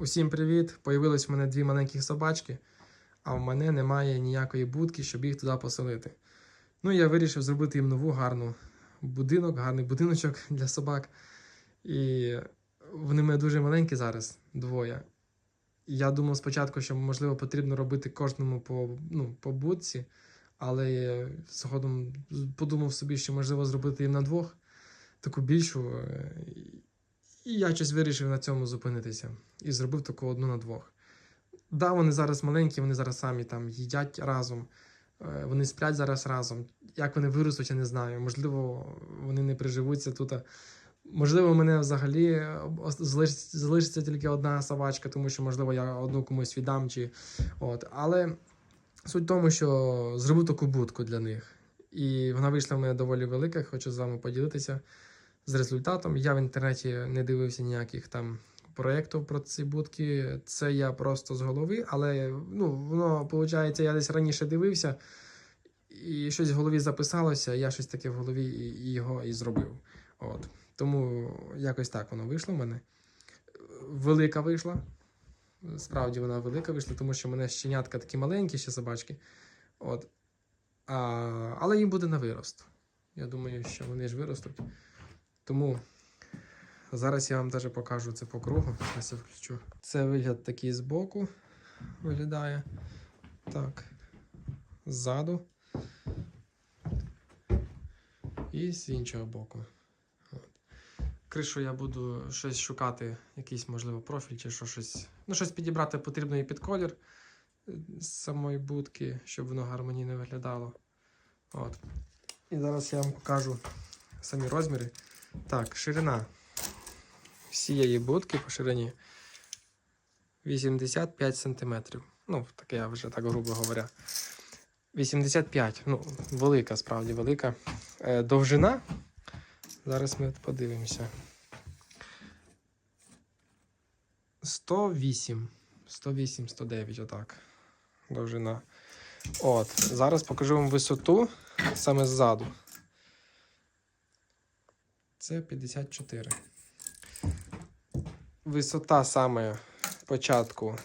Усім привіт! Появилось в мене дві маленьких собачки, а в мене немає ніякої будки, щоб їх туди поселити. Ну, я вирішив зробити їм нову гарну будинок, гарний будиночок для собак. І вони мене дуже маленькі зараз, двоє. Я думав спочатку, що можливо потрібно робити кожному по, ну, по будці, але згодом подумав собі, що можливо зробити їм на двох таку більшу. І я щось вирішив на цьому зупинитися і зробив таку одну на двох. Да, вони зараз маленькі, вони зараз самі там їдять разом, е, вони сплять зараз разом. Як вони виростуть, я не знаю. Можливо, вони не приживуться тут. Можливо, мене взагалі е, залишиться тільки одна собачка, тому що, можливо, я одну комусь віддам. Чи... От. Але суть в тому, що зробив таку будку для них. І вона вийшла в мене доволі велика, хочу з вами поділитися з результатом. Я в інтернеті не дивився ніяких там проєктів про ці будки. Це я просто з голови, але ну, воно, виходить, я десь раніше дивився, і щось в голові записалося, я щось таке в голові і, його і зробив. От. Тому якось так воно вийшло в мене. Велика вийшла. Справді вона велика вийшла, тому що в мене щенятка такі маленькі, ще собачки. От. А, але їм буде на вирост. Я думаю, що вони ж виростуть. Тому зараз я вам даже покажу це по кругу. Ось я включу. Це вигляд такий збоку виглядає. Так. Ззаду. І з іншого боку. От. Кришу я буду щось шукати, якийсь, можливо, профіль чи що щось. Ну, щось підібрати потрібно і під колір е, з самої будки, щоб воно гармонійно виглядало. От. І зараз я вам покажу самі розміри. Так, ширина всієї будки по ширині 85 см. Ну, таке я вже так грубо говоря. 85, ну, велика, справді велика. Е, довжина. Зараз ми подивимося. 108. 108, 109, отак. Довжина. От. Зараз покажу вам висоту саме ззаду. Це 54. Висота саме початку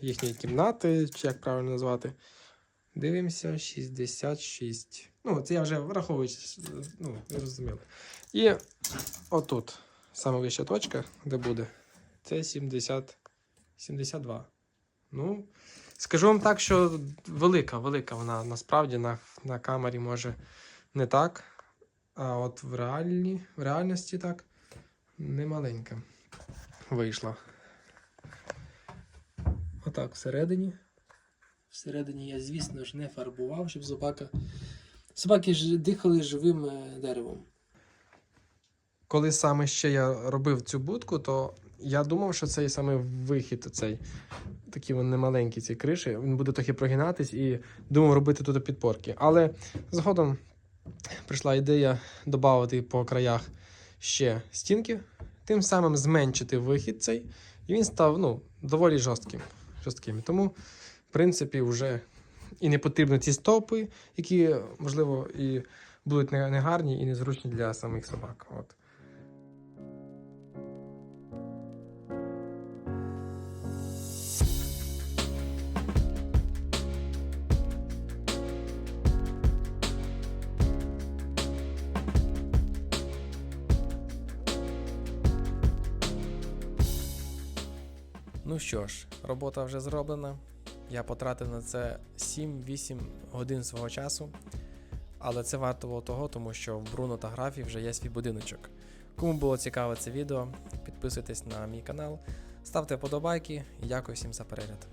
їхньої кімнати, чи як правильно назвати. Дивимося, 66. Ну, це я вже враховуючи, ну, ви. І отут, саме вища точка, де буде, це 70, 72. Ну, скажу вам так, що велика, велика вона насправді на, на камері може не так. А от в, реальні, в реальності так не маленька вийшла. Отак всередині. Всередині я, звісно ж, не фарбував, щоб собака. Собаки ж дихали живим е, деревом. Коли саме ще я робив цю будку, то я думав, що цей саме вихід, цей, такі вони маленькі ці криші, він буде трохи прогинатись і думав робити тут підпорки. Але згодом прийшла ідея додати по краях ще стінки, тим самим зменшити вихід цей, і він став ну, доволі жорстким. жорстким. Тому, в принципі, вже і не потрібні ці стовпи, які, можливо, і будуть негарні і незручні для самих собак. От. Ну що ж, робота вже зроблена. Я потратив на це 7-8 годин свого часу. Але це варто було того, тому що в Бруно та Графі вже є свій будиночок. Кому було цікаве це відео, підписуйтесь на мій канал, ставте подобайки і дякую всім за перегляд.